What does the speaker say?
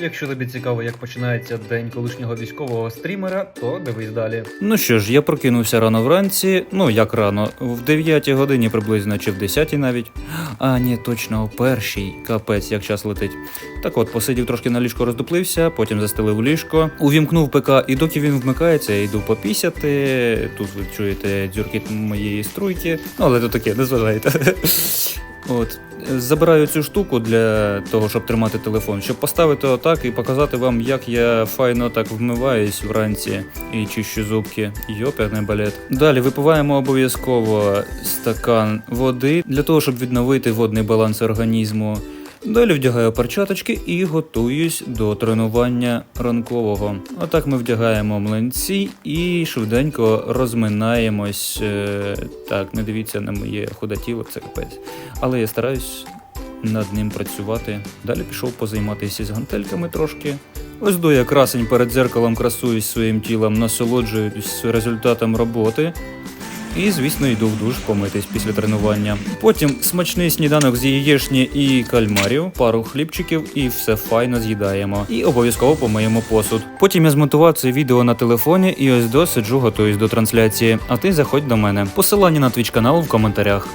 Якщо тобі цікаво, як починається день колишнього військового стрімера, то дивись далі. Ну що ж, я прокинувся рано вранці, ну як рано, в 9 годині приблизно чи в 10 навіть. А, ні, точно, о першій. Капець, як час летить. Так от, посидів трошки на ліжко, роздуплився, потім застелив ліжко, увімкнув ПК, і доки він вмикається, я йду попісяти. Тут ви чуєте дзюркіт моєї струйки. Ну, але то таке, не зважайте. От. Забираю цю штуку для того, щоб тримати телефон, щоб поставити отак і показати вам, як я файно так вмиваюсь вранці і чищу зубки. Йоперний балет. Далі випиваємо обов'язково стакан води для того, щоб відновити водний баланс організму. Далі вдягаю перчаточки і готуюсь до тренування ранкового. Отак ми вдягаємо млинці і швиденько розминаємось. Е, Так, не дивіться на моє худе тіло, це капець. Але я стараюсь над ним працювати. Далі пішов позайматися з гантельками трошки. Ось до я красень перед дзеркалом красуюсь своїм тілом, насолоджуюсь результатом роботи. І, звісно, йду в душ помитись після тренування. Потім смачний сніданок з яєчні і кальмарів, пару хлібчиків і все файно з'їдаємо. І обов'язково помиємо посуд. Потім я змонтував це відео на телефоні і ось досиджу готуюсь до трансляції. А ти заходь до мене. Посилання на твіч канал в коментарях.